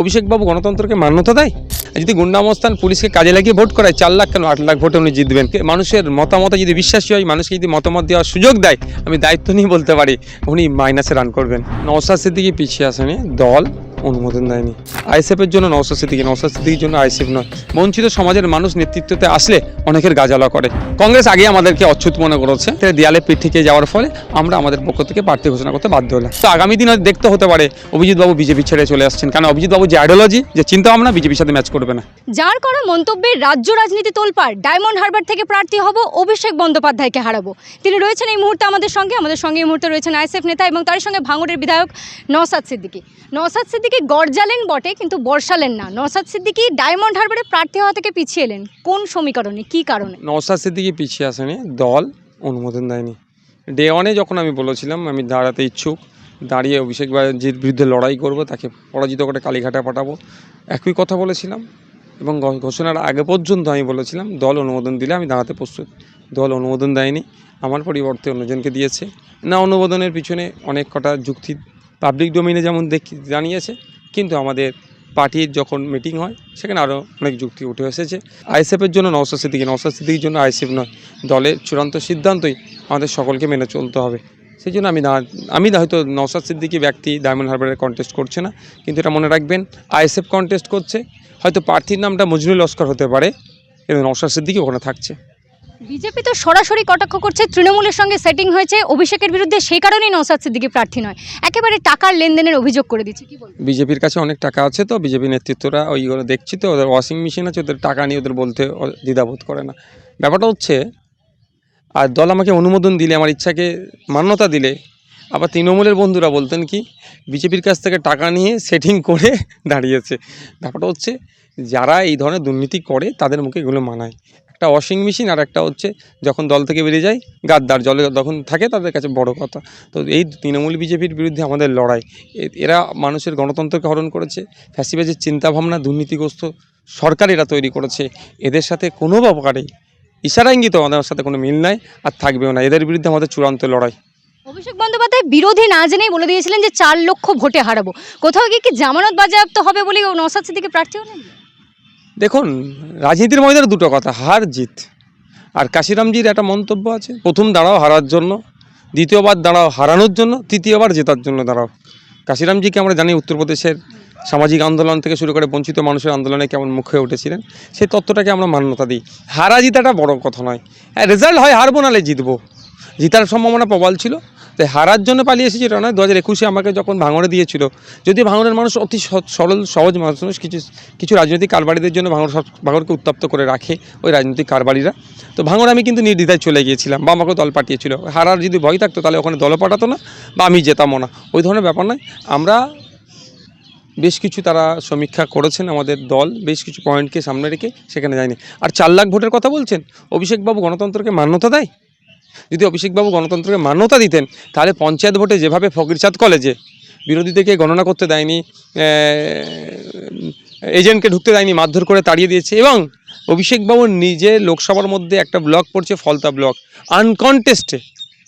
অভিষেকবাবু গণতন্ত্রকে মান্যতা দেয়? যদি গুন্ডামস্থান পুলিশকে কাজে লাগিয়ে ভোট করায় চার লাখ কেন আট লাখ ভোটে উনি জিতবেন? মানুষের মতামতে যদি বিশ্বাসী হয়, মানুষকে যদি মতামত দেওয়ার সুযোগ দেয়, আমি দায়িত্ব নিয়ে বলতে পারি, উনি মাইনাসে রান করবেন। নওসাদ সিদ্দিকি পিছিয়ে আসেনি, দল অনুমোদন দেয়নি। আইএসএফের জন্য নওসাদ সিদ্দিকি নওসাদ সিদ্দিকির জন্য আইএসএফ নয়। বঞ্চিত সমাজের মানুষ নেতৃত্বতে আসলে অনেকের গাজালা করে। কংগ্রেস আগে আমাদেরকে অচ্ছুত মনে করেছে। দেয়ালে পিঠ থেকে যাওয়ার ফলে আমরা আমাদের পক্ষ থেকে প্রার্থী ঘোষণা করতে বাধ্য হলাম। তো আগামী দিন দেখতে হতে পারে অভিজিৎ বাবু বিজেপি ছেড়ে চলে আসছেন। কারণ অভিজিৎ বাবু যে আইডিওলজি যে চিন্তা ভাবনা বিজেপির সাথে ম্যাচ করবে না। যার করা মন্তব্যে রাজ্য রাজনীতি তোলপাড়, ডায়মন্ড হারবার থেকে প্রার্থী হব অভিষেক বন্দ্যোপাধ্যায়কে হারাবো। তিনি রয়েছেন এই মুহূর্তে আমাদের সঙ্গে। আমাদের সঙ্গে এই মুহূর্তে রয়েছেন আইএসএফ নেতা এবং তার সঙ্গে ভাঙড়ের বিধায়ক নওসাদ সিদ্দিকী। নওসাদ সিদ্দিকী গড়জালেন বটে, কিন্তু বর্ষালেন না। নওসাদ সিদ্দিকী ডায়মন্ড হারবারে প্রার্থী হওয়া থেকে পিছিয়ে এলেন। কোন সমীকরণে? কি কারণে? নওসাদ সিদ্দিকি পিছিয়ে আসেনি। দল অনুমোদন দেয়নি। ডে ওয়ানে যখন আমি বলেছিলাম, আমি দাঁড়াতে ইচ্ছুক, দাঁড়িয়ে অভিষেক ব্যানার্জির বিরুদ্ধে লড়াই করব, তাকে পরাজিত করে কালীঘাটে পাঠাবো, একই কথা বলেছিলাম। এবং ঘোষণার আগে পর্যন্ত আমি বলেছিলাম, দল অনুমোদন দিলে আমি দাঁড়াতে প্রস্তুত। দল অনুমোদন দেয়নি, আমার পরিবর্তে অন্যজনকে দিয়েছে। না, অনুমোদনের পিছনে অনেক কটা যুক্তি পাবলিক ডোমেইনে যেমন দেখি, জানিয়েছে, কিন্তু আমাদের পার্টির যখন মিটিং হয়, সেখানে আরও অনেক যুক্তি উঠে এসেছে। আইএসএফের জন্য নওসাদ সিদ্দিকি নওসাদ সিদ্দিকির জন্য আইএসএফ নয়, দলের চূড়ান্ত সিদ্ধান্তই আমাদের সকলকে মেনে চলতে হবে। সেই জন্য আমি না- আমি হয়তো নওসাদ সিদ্দিকি ব্যক্তি ডায়মন্ড হারবারে কন্টেস্ট করছে না, কিন্তু এটা মনে রাখবেন আইএসএফ কন্টেস্ট করছে, হয়তো প্রার্থীর নামটা মজনুল লস্কর হতে পারে, কিন্তু নওসাদ সিদ্দিকি ওখানে থাকছে। বিজেপি তো সরাসরি কটাক্ষ করছে, তৃণমূলের সঙ্গে সেটিং হয়েছে, অভিষেকের বিরুদ্ধে সেই কারণেই নওসাদ সিদ্দিকী প্রার্থী নয়। একেবারে টাকার লেনদেনের অভিযোগ করে দিচ্ছে বিজেপির কাছে অনেক টাকা আছে তো, বিজেপি নেতৃত্বরা ওইগুলো দেখছি তো, ওদের ওয়াশিং মেশিন আছে, ওদের টাকা নিয়ে ওদের বলতে দ্বিধাবোধ করে না। ব্যাপারটা হচ্ছে, আর দল আমাকে অনুমোদন দিলে, আমার ইচ্ছাকে মান্যতা দিলে, আবার তৃণমূলের বন্ধুরা বলতেন কি, বিজেপির কাছ থেকে টাকা নিয়ে সেটিং করে দাঁড়িয়েছে। ব্যাপারটা হচ্ছে, যারা এই ধরনের দুর্নীতি করে, তাদের মুখে এগুলো মানায়। একটা ওয়াশিং মেশিন আর একটা হচ্ছে যখন দল থেকে বেরিয়ে যায়, গাদ্দার জলে যখন থাকে তাদের কাছে বড় কথা। তো এই তৃণমূল বিজেপির বিরুদ্ধে আমাদের লড়াই। এরা মানুষের গণতন্ত্রকে হরণ করেছে ফ্যাসিবাজের চিন্তাভাবনা দুর্নীতিগ্রস্ত সরকার এরা তৈরি করেছে। এদের সাথে কোনো প্রকারেই ইশারা ইঙ্গিত আমাদের সাথে কোনো মিল নাই আর থাকবেও না। এদের বিরুদ্ধে আমাদের চূড়ান্ত লড়াই। অভিষেক বন্দ্যোপাধ্যায় বিরোধী না জেনেই বলে দিয়েছিলেন যে চার লক্ষ ভোটে হারাবো। কোথাও গিয়ে কি জামানত বাজেয়াপ্ত হবে বলে নওসাদ সিদ্দিকী প্রার্থী হলেন? দেখুন, রাজনীতির ময়দানে দুটো কথা, হার, জিত। আর কাশিরামজির একটা মন্তব্য আছে, প্রথম দাঁড়াও হারার জন্য, দ্বিতীয়বার দাঁড়াও হারানোর জন্য, তৃতীয়বার জেতার জন্য দাঁড়াও। কাশিরামজিকে আমরা জানি উত্তরপ্রদেশের সামাজিক আন্দোলন থেকে শুরু করে বঞ্চিত মানুষের আন্দোলনে কেমন মুখে উঠেছিলেন, সেই তত্ত্বটাকে আমরা মান্যতা দিই। হারা জিতাটা বড় কথা নয়। হ্যাঁ রেজাল্ট হয়, হারবো নালে জিতবো। জিতার সম্ভাবনা প্রবল ছিল। তাই হারার জন্য পালিয়ে এসেছি এটা নয় দু হাজার একুশে আমাকে যখন ভাঙড়ে দিয়েছিল, যদি ভাঙড়ের মানুষ অতি সরল, সহজ মানুষ, কিছু কিছু রাজনৈতিক কারবারিদের জন্য ভাঙড় ভাঙড়কে উত্তপ্ত করে রাখে ওই রাজনৈতিক কারবারিরা, তো ভাঙড় আমি কিন্তু নির্দ্বিধায় চলে গিয়েছিলাম, বা আমাকে দল পাঠিয়েছিল। হারার যদি ভয় থাকতো, তাহলে ওখানে দল পাঠাতো না, বা আমি যেতামও না। ওই ধরনের ব্যাপার নয়। আমরা বেশ কিছু তারা সমীক্ষা করেছেন আমাদের দল, বেশ কিছু পয়েন্টকে সামনে রেখে সেখানে যায়নি। আর চার লাখ ভোটের কথা বলছেন? অভিষেকবাবু গণতন্ত্রকে মান্যতা দেয়? যদি অভিষেকবাবু গণতন্ত্রকে মান্যতা দিতেন, তাহলে পঞ্চায়েত ভোটে যেভাবে ফকিরচাঁদ কলেজে বিরোধীদেরকে গণনা করতে দেয়নি এজেন্টকে ঢুকতে দেয়নি, মারধর করে তাড়িয়ে দিয়েছে, এবং অভিষেকবাবুর নিজে লোকসভার মধ্যে একটা ব্লক পড়ছে, ফলতা ব্লক আনকনটেস্টে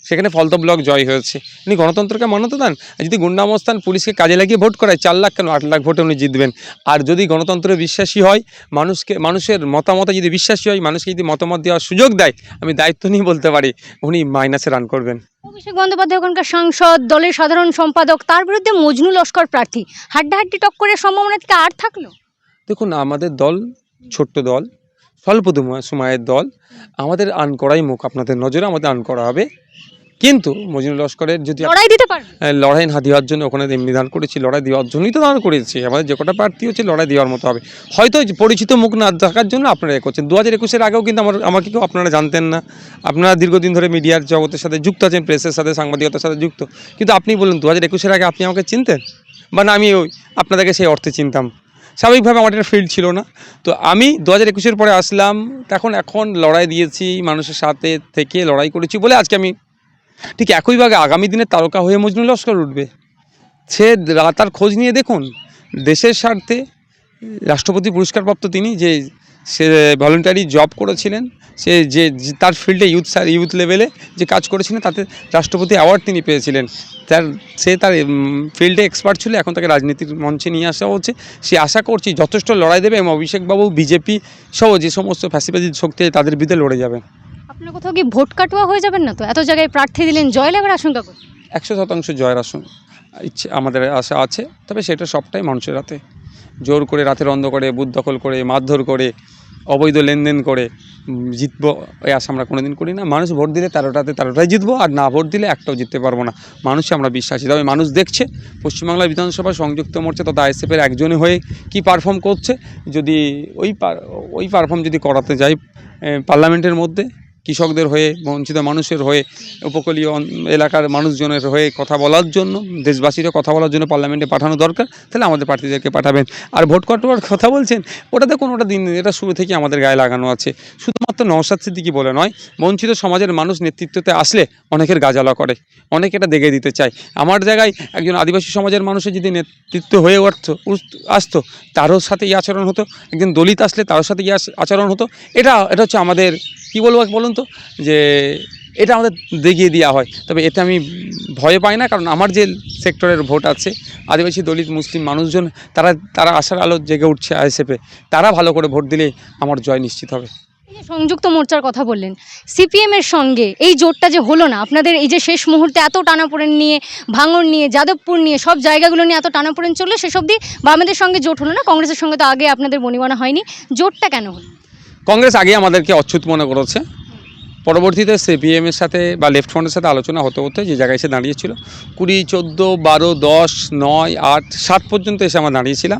সেখানে ফলতা ব্লক জয় হয়েছে। উনি গণতন্ত্রকে মান্যতা দেন? আর যদি গুন্ডামস্থান পুলিশকে কাজে লাগিয়ে ভোট করায় চার লাখ কেন? আট লাখ ভোটে উনি জিতবেন। আর যদি গণতন্ত্রে বিশ্বাসী হয় মানুষকে মানুষের মতামতে যদি বিশ্বাসী হয় মানুষকে যদি মতামত দেওয়ার সুযোগ দেয় আমি দায়িত্ব নিয়ে বলতে পারি উনি মাইনাসে রান করবেন। অভিষেক বন্দ্যোপাধ্যায় ওখানকার সাংসদ দলের সাধারণ সম্পাদক তার বিরুদ্ধে মজনু লস্কর প্রার্থী। হাড্ডাহাড্ডি টক্করের সম্ভাবনা থেকে আর থাকল? দেখুন আমাদের দল ছোট্ট দল স্বল্প সময়ের দল। আমাদের আন করাই মুখ। আপনাদের নজরে আমাদের আন করা হবে। কিন্তু মজিনুল লস্করের যদি লড়াই দিতে পারবে? লড়াই না দেওয়ার জন্য ওখানে এমনি দান করেছি লড়াই দেওয়ার জন্যই তো দান করেছি। আমাদের যে কটা প্রার্থী হচ্ছে লড়াই দেওয়ার মতো হবে। হয়তো পরিচিত মুখ না থাকার জন্য আপনারা এ করছেন। দু হাজার একুশের আগেও কিন্তু আমার আমাকে কেউ আপনারা জানতেন না। আপনারা দীর্ঘদিন ধরে মিডিয়ার জগতের সাথে যুক্ত আছেন প্রেসের সাথে সাংবাদিকতার সাথে যুক্ত। কিন্তু আপনি বলুন দু হাজার একুশের আগে আপনি আমাকে চিনতেন? বা না আমি ওই আপনাদেরকে সেই অর্থে চিনতাম। স্বাভাবিকভাবে আমার একটা ফিল্ড ছিল না। তো আমি দু হাজার একুশের পরে আসলাম। তখন এখন লড়াই দিয়েছি মানুষের সাথে থেকে লড়াই করেছি বলে আজকে আমি ঠিক একইভাবে আগামী দিনে তারকা হয়ে মজনুল লস্কর উঠবে। সে তার খোঁজ নিয়ে দেখুন, দেশের স্বার্থে রাষ্ট্রপতি পুরস্কারপ্রাপ্ত তিনি যে সে ভলেন্টারি জব করেছিলেন, সে যে তার ফিল্ডে ইউথ ইউথ লেভেলে যে কাজ করেছিলেন, তাতে রাষ্ট্রপতি অ্যাওয়ার্ড তিনি পেয়েছিলেন। তার, সে তার ফিল্ডে এক্সপার্ট ছিল, এখন তাকে রাজনীতির মঞ্চে নিয়ে আসা হচ্ছে। সে আশা করছি যথেষ্ট লড়াই দেবে এবং অভিষেকবাবু, বিজেপি সহ যে সমস্ত ফ্যাসিবাদী শক্তি তাদের বিরুদ্ধে লড়ে যাবেন আপনার কোথাও কি ভোট কাটোয়া হয়ে যাবেন না তো? এত জায়গায় প্রার্থী দিলেন, জয় লাগার আশঙ্কা করছেন? একশো শতাংশ জয়ের আসন, ইচ্ছে আমাদের আশা আছে, তবে সেটা সবটাই মানুষের হাতে। জোর করে রাতের অন্ধকারে, বুথ দখল করে, মারধর করে, অবৈধ লেনদেন করে জিতবো, এই আশা আমরা কোনোদিন করি না। মানুষ ভোট দিলে তেরোটাতে তেরোটাই জিতবো, আর না ভোট দিলে একটাও জিততে পারব না। মানুষে আমরা বিশ্বাসী, তবে মানুষ দেখছে পশ্চিমবাংলা বিধানসভা সংযুক্ত মোর্চা তথা আইএসএফের একজনে হয়ে কি পারফর্ম করছে, যদি ওই ওই পারফর্ম যদি করাতে যাই পার্লামেন্টের মধ্যে কৃষকদের হয়ে, বঞ্চিত মানুষের হয়ে, উপকূলীয় এলাকার মানুষজনের হয়ে কথা বলার জন্য দেশবাসীরা কথা বলার জন্য পার্লামেন্টে পাঠানো দরকার, তাহলে আমাদের প্রার্থীদেরকে পাঠাবেন। আর ভোট কাটোয়ার কথা বলছেন ওটা দেখুন ওটা দিন এটা শুরু থেকে আমাদের গায়ে লাগানো আছে। শুধুমাত্র নওশাদ সিদ্দিকি বলে নয়, বঞ্চিত সমাজের মানুষ নেতৃত্বতে আসলে অনেকের গাজালা করে, অনেক এটা দেখে দিতে চায়। আমার জায়গায় একজন আদিবাসী সমাজের মানুষের যদি নেতৃত্ব হয়ে উঠতো আসতো, তারও সাথে এই আচরণ হতো, একজন দলিত আসলে তার সাথে এই আচ- আচরণ হতো, এটা এটা হচ্ছে আমাদের কি বলব বলুন তো? যে এটা আমাদের দেখিয়ে দেওয়া হয়। তবে এতে আমি ভয় পাই না, কারণ আমার যে সেক্টরের ভোট আছে, আদিবাসী, দলিত, মুসলিম মানুষজন, তারা তারা আশার আলো জেগে উঠছে আইএসএফে। তারা ভালো করে ভোট দিলে আমার জয় নিশ্চিত হবে। সংযুক্ত মোর্চার কথা বললেন, সিপিএম এর সঙ্গে এই জোটটা যে হলো না, আপনাদের এই যে শেষ মুহূর্তে এত টানাপোড়েন নিয়ে, ভাঙন নিয়ে, যাদবপুর নিয়ে, সব জায়গাগুলো নিয়ে এত টানাপোড়েন চলল, সেসব দিয়ে বামেদের সঙ্গে জোট হলো না? কংগ্রেসের সঙ্গে তো আগে আপনাদের বনিবানা হয়নি। জোটটা কেন হলো? কংগ্রেস আগে আমাদেরকে অচ্ছুত মনে করেছে। পরবর্তীতে সিপিএমের সাথে বা লেফট ফ্রন্টের সাথে আলোচনা হতে হতে যে জায়গায় এসে দাঁড়িয়েছিল, কুড়ি, চোদ্দ, বারো, দশ, নয়, আট, সাত পর্যন্ত এসে আমরা দাঁড়িয়েছিলাম।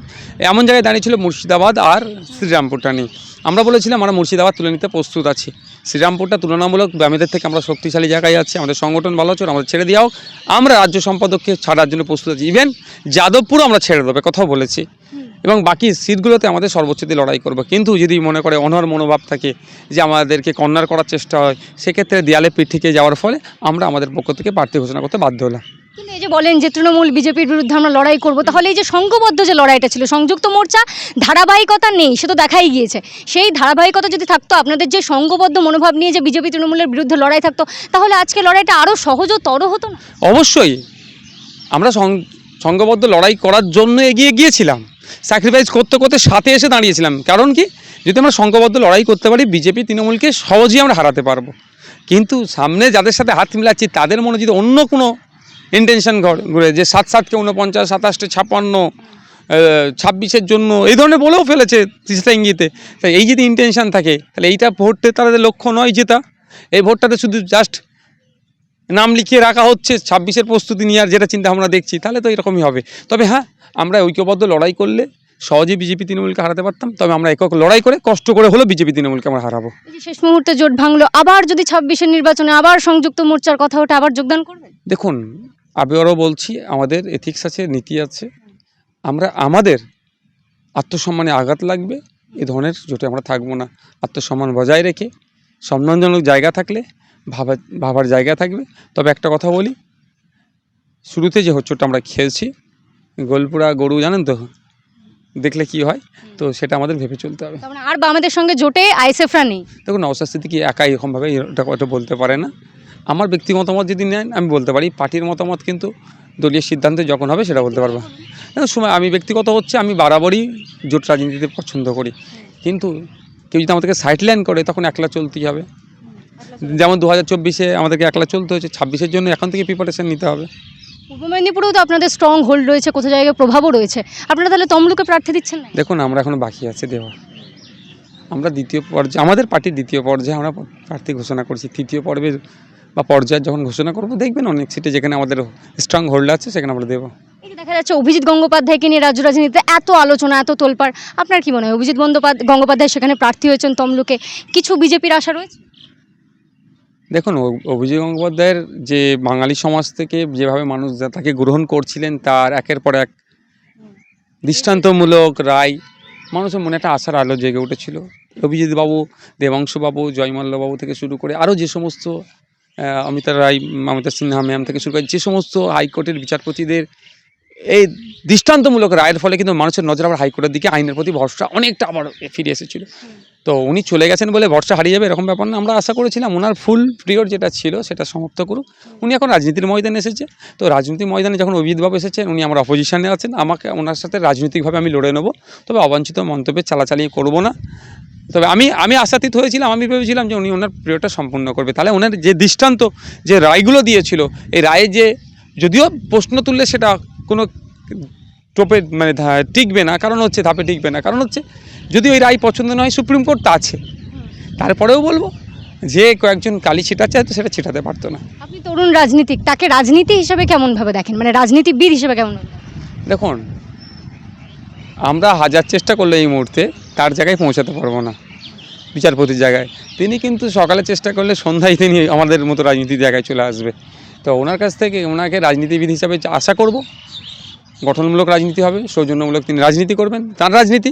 এমন জায়গায় দাঁড়িয়েছিল মুর্শিদাবাদ আর শ্রীরামপুরটা নিয়ে আমরা বলেছিলাম আমরা মুর্শিদাবাদ তুলে নিতে প্রস্তুত আছি। শ্রীরামপুরটা তুলনামূলক ব্যামেদের থেকে আমরা শক্তিশালী জায়গায় আছি, আমাদের সংগঠন ভালো হচ্ছে আমাদের ছেড়ে দেওয়া হোক। আমরা রাজ্য সম্পাদককে ছাড়ার জন্য প্রস্তুত আছি। ইভেন যাদবপুরও আমরা ছেড়ে দেবো, কথাও বলেছি। এবং বাকি সিটগুলোতে আমাদের সর্বোচ্চ দিয়ে লড়াই করব। কিন্তু যদি মনে করে অনর মনোভাব থাকে যে আমাদেরকে কর্নার করার চেষ্টা হয়, সেক্ষেত্রে দেয়ালে পিঠ থেকে যাওয়ার ফলে আমরা আমাদের পক্ষ থেকে প্রার্থী ঘোষণা করতে বাধ্য হলাম। কিন্তু এই যে বলেন যে তৃণমূল, বিজেপির বিরুদ্ধে আমরা লড়াই করব, তাহলে এই যে সংঘবদ্ধ যে লড়াইটা ছিল, সংযুক্ত মোর্চা ধারাবাহিকতা নেই, সে তো দেখাই গিয়েছে। সেই ধারাবাহিকতা যদি থাকতো, আপনাদের যে সংঘবদ্ধ মনোভাব নিয়ে যে বিজেপি তৃণমূলের বিরুদ্ধে লড়াই থাকতো, তাহলে আজকে লড়াইটা আরও সহজ ও তর হতো না? অবশ্যই। আমরা সংঘবদ্ধ লড়াই করার জন্য এগিয়ে গিয়েছিলাম। স্যাক্রিফাইস করতে করতে সাথে এসে দাঁড়িয়েছিলাম। কারণ কি? যদি আমরা সংঘবদ্ধ লড়াই করতে পারি, বিজেপি তৃণমূলকে সহজেই আমরা হারাতে পারব। কিন্তু সামনে যাদের সাথে হাত মিলাচ্ছি, তাদের মনে যদি অন্য কোনো ইন্টেনশন ঘুরে যে সাত সাতকে উনপঞ্চাশ সাতাশটে ছাপ্পান্ন ছাব্বিশের জন্য এই ধরনের বলেও ফেলেছে তিস্তা ইঙ্গিতে তাই এই যদি ইন্টেনশন থাকে তাহলে এইটা ভোটে তাদের লক্ষ্য নয় জেতা এই ভোটটাতে শুধু জাস্ট নাম লিখিয়ে রাখা হচ্ছে ছাব্বিশের প্রস্তুতি নিয়ে আর যেটা চিন্তা আমরা দেখছি তাহলে তো এরকমই হবে। তবে হ্যাঁ আমরা ঐক্যবদ্ধ লড়াই করলে সহজেই বিজেপি তৃণমূলকে হারাতে পারতাম তবে আমরা একক লড়াই করে কষ্ট করে হলেও বিজেপি তৃণমূলকে আমরা হারাবো। শেষ মুহূর্তে জোট ভাঙলো আবার যদি ছাব্বিশের নির্বাচনে আবার সংযুক্ত মোর্চার কথা ওঠে আবার যোগদান করবেন দেখুন আবারও বলছি আমাদের এথিক্স আছে নীতি আছে। আমরা আমাদের আত্মসম্মানে আঘাত লাগবে এ ধরনের জোটে আমরা থাকব না। আত্মসম্মান বজায় রেখে সম্মানজনক জায়গা থাকলে ভাবা ভাবার জায়গা থাকবে। তবে একটা কথা বলি শুরুতে যে হচ্চটা আমরা খেলছি গোলপুরা গরু জানেন তো? দেখলে কি হয়? তো সেটা আমাদের ভেবে চলতে হবে। আর বা আমাদের সঙ্গে জোটে আইসেফরা নেই? দেখুন নওশাদ সিদ্দিকি একাই এরকমভাবে এটা কথা বলতে পারে না। আমার ব্যক্তি মতামত যদি নেন আমি বলতে পারি পার্টির মতামত কিন্তু দলীয় সিদ্ধান্তে যখন হবে সেটা বলতে পারব। সময় আমি ব্যক্তিগত হচ্ছে আমি বারাবরই জোট রাজনীতিতে পছন্দ করি। কিন্তু কেউ যদি আমাদেরকে সাইডলাইন করে তখন একলা চলতেই হবে। যেমন দু হাজার চব্বিশে আমাদেরকে একলা চলতে হয়েছে ছাব্বিশের জন্য এখন থেকে প্রিপারেশন নিতে হবে। পূর্ব মেদিনীপুরেও তো আপনাদের স্ট্রং হোল্ড রয়েছে কোথাও জায়গায় প্রভাবও রয়েছে। আপনারা তাহলে তমলুকে প্রার্থী দিচ্ছেন না? দেখুন আমরা এখন বাকি আছে দেওয়া। আমরা দ্বিতীয় পর্যায়ে আমাদের পার্টির দ্বিতীয় পর্যায়ে আমরা প্রার্থী ঘোষণা করছি। তৃতীয় পর্বে বা পর্যায়ে যখন ঘোষণা করব দেখবেন অনেক সিটে যেখানে আমাদের স্ট্রং হোল্ড আছে সেখানে আমরা দেবো। দেখা যাচ্ছে অভিজিৎ গঙ্গোপাধ্যায়কে নিয়ে রাজ্য রাজনীতিতে এত আলোচনা এত তোলপাড় আপনার কি মনে হয়? অভিজিৎ বন্দ্যোপাধ্যায় গঙ্গোপাধ্যায় সেখানে প্রার্থী হয়েছেন তমলুকে কিছু বিজেপির আশা রয়েছে? দেখুন অভিজিৎ গঙ্গোপাধ্যায়ের যে বাঙালি সমাজ থেকে যেভাবে মানুষ তাকে গ্রহণ করছিলেন তার একের পর এক দৃষ্টান্তমূলক রায় মানুষের মনে একটা আশার আলো জেগে উঠেছিল। অভিজিৎ বাবু দেবাংশু বাবু জয়মাল্য বাবু থেকে শুরু করে আরও যে সমস্ত অমিতা রায় মমতা সিনহা ম্যাম থেকে শুরু করে যে সমস্ত হাইকোর্টের বিচারপতিদের এই দৃষ্টান্তমূলক রায়ের ফলে কিন্তু মানুষের নজর আবার হাইকোর্টের দিকে, আইনের প্রতি ভরসা অনেকটা আবার ফিরে এসেছিল। তো উনি চলে গেছেন বলে ভরসা হারিয়ে যাবে এরকম ব্যাপার না। আমরা আশা করেছিলাম ওনার ফুল পিরিয়ড যেটা ছিল সেটা সমাপ্ত করুক। উনি এখন রাজনীতির ময়দানে এসেছে। তো রাজনীতির ময়দানে যখন অভিজিৎবাবু এসেছেন, উনি আমার অপোজিশনে আছেন, আমাকে, ওনার সাথে রাজনৈতিকভাবে আমি লড়ে নেব। তবে অবাঞ্ছিত মন্তব্যে চালাচালি করব না। তবে আমি আমি আশাতীত হয়েছিলাম, আমি ভেবেছিলাম যে উনি ওনার প্রিয়টা সম্পূর্ণ করবে। তাহলে ওনার যে দৃষ্টান্ত, যে রায়গুলো দিয়েছিল, এই রায়ে যে, যদিও প্রশ্ন তুললে সেটা টোপে মানে টিকবে না কারণ হচ্ছে ধাপে টিকবে না। কারণ হচ্ছে যদি ওই রায় পছন্দ নয় সুপ্রিম কোর্ট তা আছে। তারপরেও বলব যে কয়েকজন কালি ছিটাচ্ছে হয়তো সেটা ছিটাতে পারতো না। আপনি তরুণ রাজনীতিক তাকে রাজনীতি হিসেবে কেমনভাবে দেখেন? মানে রাজনীতিবিদ হিসেবে কেমন দেখুন আমরা হাজার চেষ্টা করলে এই মুহূর্তে তার জায়গায় পৌঁছাতে পারব না বিচারপতির জায়গায়। তিনি কিন্তু সকালে চেষ্টা করলে সন্ধ্যায় তিনি আমাদের মতো রাজনীতির জায়গায় চলে আসবে। তো ওনার কাছ থেকে ওনাকে রাজনীতিবিদ হিসাবে আশা করব গঠনমূলক রাজনীতি হবে সৌজন্যমূলক তিনি রাজনীতি করবেন তার রাজনীতি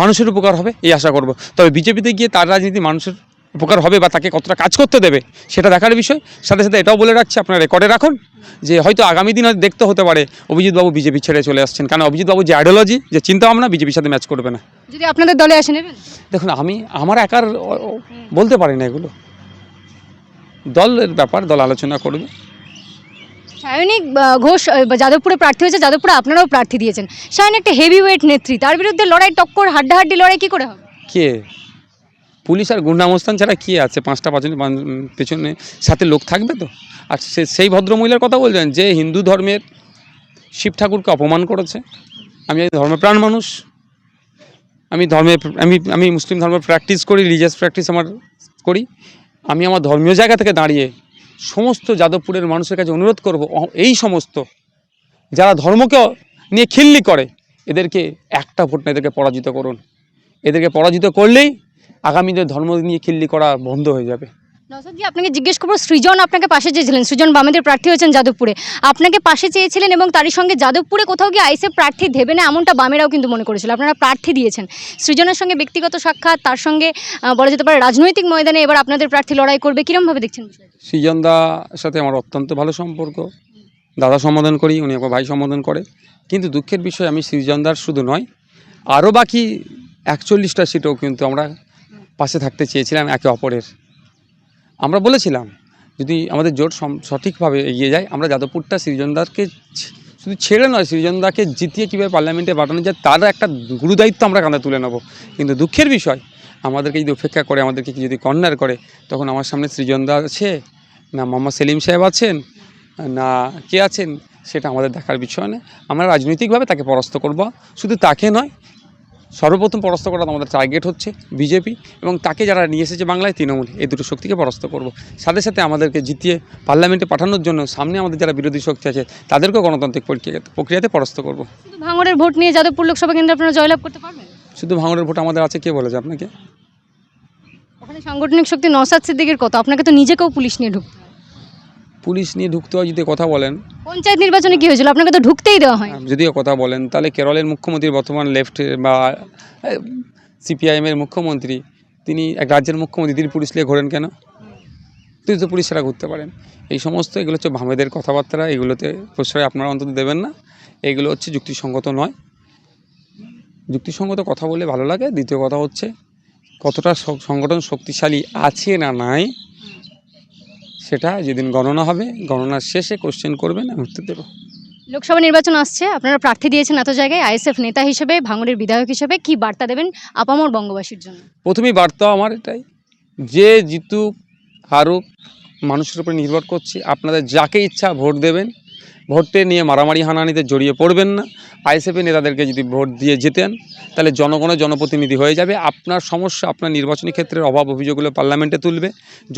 মানুষের উপকার হবে এই আশা করব। তবে বিজেপিতে গিয়ে তার রাজনীতি মানুষের উপকার হবে বা তাকে কতটা কাজ করতে দেবে সেটা দেখার বিষয়। সাথে সাথে এটাও বলে রাখছি আপনার রেকর্ডে রাখুন যে হয়তো আগামী দিন দেখতে হতে পারে অভিজিৎবাবু বিজেপি ছেড়ে চলে আসছেন কারণ অভিজিৎবাবু যে আইডিওলজি যে চিন্তা ভাবনা বিজেপির সাথে ম্যাচ করবে না। যদি আপনাদের দলে আসে নেবেন? দেখুন আমি আমার একার বলতে পারি না এগুলো। দলের ব্যাপার দল আলোচনা করবে। সায়নিক ঘোষ যাদবপুরে প্রার্থী হয়েছে। যাদবপুরে আপনারাও প্রার্থী দিয়েছেন। সায়ন একটা হেভি ওয়েট নেত্রী। তার বিরুদ্ধে লড়াই, টক্কর, হাড্ডাহাড্ডি লড়াই কি করে হবে? কে? পুলিশ আর গুন্ডামস্তান ছাড়া কি আছে? পাঁচটা পাঁচজন, পাঁচ- পেছনে সাথে লোক থাকবে তো? আর সে, সেই ভদ্রমহিলার কথা বলছেন যে হিন্দু ধর্মের শিব ঠাকুরকে অপমান করেছে। আমি ধর্মপ্রাণ মানুষ। আমি ধর্মে, আমি আমি মুসলিম ধর্ম প্র্যাকটিস করি, রিলিজিয়াস প্র্যাকটিস আমার করি। আমি আমার ধর্মীয় জায়গা থেকে দাঁড়িয়ে সমস্ত যাদবপুরের মানুষের কাছে অনুরোধ করব এই সমস্ত যারা ধর্মকে নিয়ে খিল্লি করে, এদেরকে একটা ভোট না, এদেরকে পরাজিত করুন। এদেরকে পরাজিত করলেই আগামী ধর্ম নিয়ে খিল্লি করা বন্ধ হয়ে যাবে। নসাদজি আপনাকে জিজ্ঞেস করব, সৃজন আপনাকে পাশে চেয়েছিলেন, সৃজন বামেদের প্রার্থী হয়েছেন যাদবপুরে। আপনাকে পাশে চেয়েছিলেন এবং তারই সঙ্গে যাদবপুরে কোথাও গিয়ে আইসে প্রার্থী দেবে না এমনটা বামেরাও কিন্তু মনে করেছিল। আপনারা প্রার্থী দিয়েছেন। সৃজনের সঙ্গে ব্যক্তিগত সাক্ষাৎ, তার সঙ্গে বলা যেতে পারে রাজনৈতিক ময়দানে এবার আপনাদের প্রার্থী লড়াই করবে। কীরমভাবে দেখছেন বিষয়টা? সৃজনদার সাথে আমার অত্যন্ত ভালো সম্পর্ক। দাদা সম্বোধন করি, উনি আমাকে ভাই সম্বোধন করে। কিন্তু দুঃখের বিষয়, আমি সৃজনদার শুধু নয়, আরও বাকি একচল্লিশটা সিটও কিন্তু আমরা পাশে থাকতে চেয়েছিলাম একে অপরের। আমরা বলেছিলাম, যদি আমাদের জোট সঠিকভাবে এগিয়ে যায়, আমরা যাদবপুরটা সৃজনদারকে শুধু ছেড়ে নয়, সৃজনদাকে জিতিয়ে কীভাবে পার্লামেন্টে পাঠানো যায় তার একটা গুরুদায়িত্ব আমরা কাঁধে তুলে নেব। কিন্তু দুঃখের বিষয়, আমাদেরকে যদি উপেক্ষা করে, আমাদেরকে যদি কর্নার করে, তখন আমার সামনে সৃজনদা আছে, না মোহাম্মদ সেলিম সাহেব আছেন, না কে আছেন, সেটা আমাদের দেখার বিষয় নয়। আমরা রাজনৈতিকভাবে তাকে পরাস্ত করব, শুধু তাকে নয় সর্বপ্রথম পরাস্ত করা আমাদের টার্গেট হচ্ছে বিজেপি এবং তাকে যারা নিয়ে এসেছে বাংলায় তৃণমূল এই দুটো শক্তিকে পরাস্ত করব। সাথে সাথে আমাদেরকে জিতিয়ে পার্লামেন্টে পাঠানোর জন্য সামনে আমাদের যারা বিরোধী শক্তি আছে তাদেরকেও গণতান্ত্রিক প্রক্রিয়া প্রক্রিয়াতে পরাস্ত করব। ভাঙড়ের ভোট নিয়ে যাদবপুর লোকসভা কেন্দ্রে আপনারা জয়লাভ করতে পারবেন? শুধু ভাঙড়ের ভোট আমাদের আছে কে বলেছে আপনাকে? ওখানে সাংগঠনিক শক্তি নসাদ সিদ্দিকের কথা আপনাকে তো নিজেকেও পুলিশ নিয়ে ঢুকতে। পুলিশ নিয়ে ঢুকতে হয় যদি কথা বলেন। পঞ্চায়েত নির্বাচনে কি হয়েছিল? আপনাকে তো ঢুকতেই দেওয়া হয়। যদিও কথা বলেন তাহলে কেরলের মুখ্যমন্ত্রী বর্তমান লেফট বা সিপিআইএমের মুখ্যমন্ত্রী তিনি এক রাজ্যের মুখ্যমন্ত্রী তিনি পুলিশ নিয়ে ঘোরেন কেন? তিনি তো পুলিশ ছাড়া ঘুরতে পারেন। এই সমস্ত এগুলো হচ্ছে ভামেদের কথাবার্তা এগুলোতে প্রশ্রয় আপনারা অন্তত দেবেন না। এগুলো হচ্ছে যুক্তিসঙ্গত নয়। যুক্তিসঙ্গত কথা বলে ভালো লাগে দ্বিতীয় কথা হচ্ছে কতটা সংগঠন শক্তিশালী আছে না নাই সেটা যেদিন গণনা হবে গণনার শেষে কোশ্চেন করবেন আমি উত্তর দেবো। লোকসভা নির্বাচন আসছে আপনারা প্রার্থী দিয়েছেন এত জায়গায় আইএসএফ নেতা হিসেবে ভাঙড়ের বিধায়ক হিসেবে কি বার্তা দেবেন আপামর বঙ্গবাসীর জন্য? প্রথমেই বার্তা আমার এটাই যে জিতুক হারুক মানুষের উপরে নির্ভর করছি আপনাদের যাকে ইচ্ছা ভোট দেবেন ভোটে নিয়ে মারামারি হানাহানিতে জড়িয়ে পড়বেন না। আইএসএফের নেতাদেরকে যদি ভোট দিয়ে যেতেন তাহলে জনগণের জনপ্রতিনিধি হয়ে যাবে। আপনার সমস্যা আপনার নির্বাচনী ক্ষেত্রের অভাব অভিযোগগুলো পার্লামেন্টে তুলবে।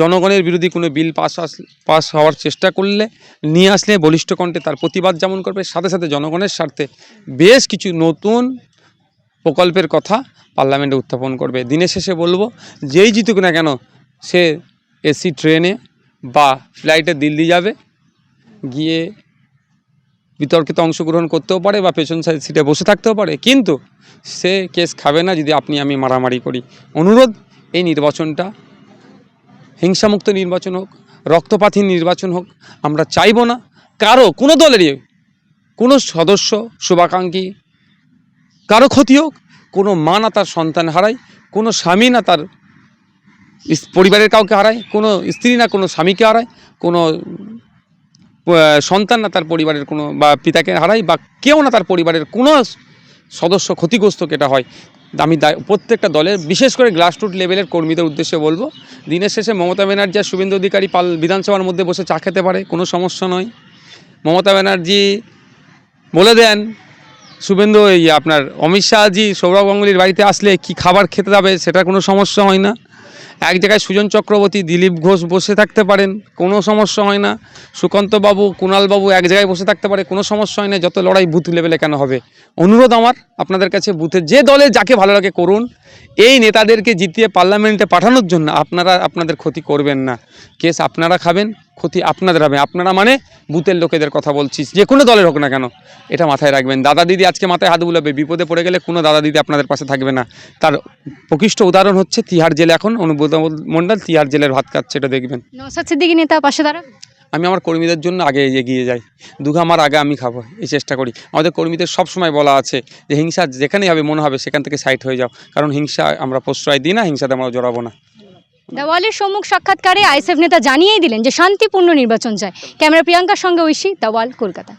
জনগণের বিরোধী কোনো বিল পাস আস, পাস হওয়ার চেষ্টা করলে, নিয়ে আসলে বলিষ্ঠ কণ্ঠে তার প্রতিবাদ যেমন করবে, সাথে সাথে জনগণের স্বার্থে বেশ কিছু নতুন প্রকল্পের কথা পার্লামেন্টে উত্থাপন করবে। দিনের শেষে বলব, যেই জিতুক না কেন, সে এসি ট্রেনে বা ফ্লাইটে দিল্লি যাবে। গিয়ে বিতর্কিত অংশগ্রহণ করতেও পারে বা পেছন সিটে বসে থাকতেও পারে। কিন্তু সে কেস খাবে না যদি আপনি আমি মারামারি করি। অনুরোধ, এই নির্বাচনটা হিংসামুক্ত নির্বাচন হোক, রক্তপাতহীন নির্বাচন হোক, আমরা চাইব না। কারও, কোনো দলেরই, কোনো সদস্য শুভাকাঙ্ক্ষী, কারও ক্ষতি হোক, কোনো মা না তার সন্তান হারায়, কোনো স্বামী না তার পরিবারের কাউকে হারায়, কোনো স্ত্রী না কোনো স্বামীকে হারায়, কোনো সন্তান না তার পরিবারের কোনো বা পিতাকে হারায় বা কেউ না তার পরিবারের কোনো সদস্য ক্ষতিগ্রস্ত কেটা হয়। আমি প্রত্যেকটা দলের, বিশেষ করে গ্রাসরুট লেভেলের কর্মীদের উদ্দেশ্যে বলব, দিনের শেষে মমতা ব্যানার্জি আর শুভেন্দু অধিকারী পাল বিধানসভার মধ্যে বসে চা খেতে পারে, কোনো সমস্যা নয়। মমতা ব্যানার্জি বলে দেন, শুভেন্দু, এই আপনার অমিত শাহজি সৌরভ গাঙ্গুলির বাড়িতে আসলে কি খাবার খেতে যাবে সেটা কোনো সমস্যা হয় না। এক জায়গায় সুজন চক্রবর্তী, দিলীপ ঘোষ বসে থাকতে পারেন, কোনো সমস্যা হয় না। সুকান্তবাবু কুণালবাবু এক জায়গায় বসে থাকতে পারে, কোনো সমস্যা হয় না, যত লড়াই বুথ লেভেলে কেন হবে? অনুরোধ আমার আপনাদের কাছে বুথে যে দলে যাকে ভালো লাগে করুন, এই নেতাদেরকে জিতিয়ে পার্লামেন্টে পাঠানোর জন্য আপনারা, আপনাদের ক্ষতি করবেন না। কেস আপনারা খাবেন ক্ষতি আপনাদের হবে। আপনারা মানে বুথের লোকেদের কথা বলছি যে কোনো দলের হোক না কেন এটা মাথায় রাখবেন। দাদা দিদি আজকে মাথায় হাত বুলাবে। বিপদে পড়ে গেলে কোনো দাদা দিদি আপনাদের পাশে থাকবে না। তার প্রকৃষ্ট উদাহরণ হচ্ছে তিহার জেলে এখন অনুব্রত মণ্ডল তিহার জেলের ভাত খাচ্ছে এটা দেখবেন। সিদ্দিকী নেতা পাশে আমি আমার কর্মীদের জন্য আগে এগিয়ে যাই। দুঘা আমার আগে আমি খাব এই চেষ্টা করি। আমাদের কর্মীদের সব সময় বলা আছে যে হিংসা যেখানেই হবে মনে হবে সেখান থেকে সাইড হয়ে যাও। কারণ হিংসা আমরা প্রশ্রয় দিই না হিংসাতে আমরা জড়াবো না। দেওয়ালের সম্মুখ সাক্ষাৎকারে আইএসএফ নেতা জানিয়েই দিলেন যে শান্তিপূর্ণ নির্বাচন চায়। ক্যামেরা প্রিয়াঙ্কার সঙ্গে ঐশী দেওয়াল কলকাতা।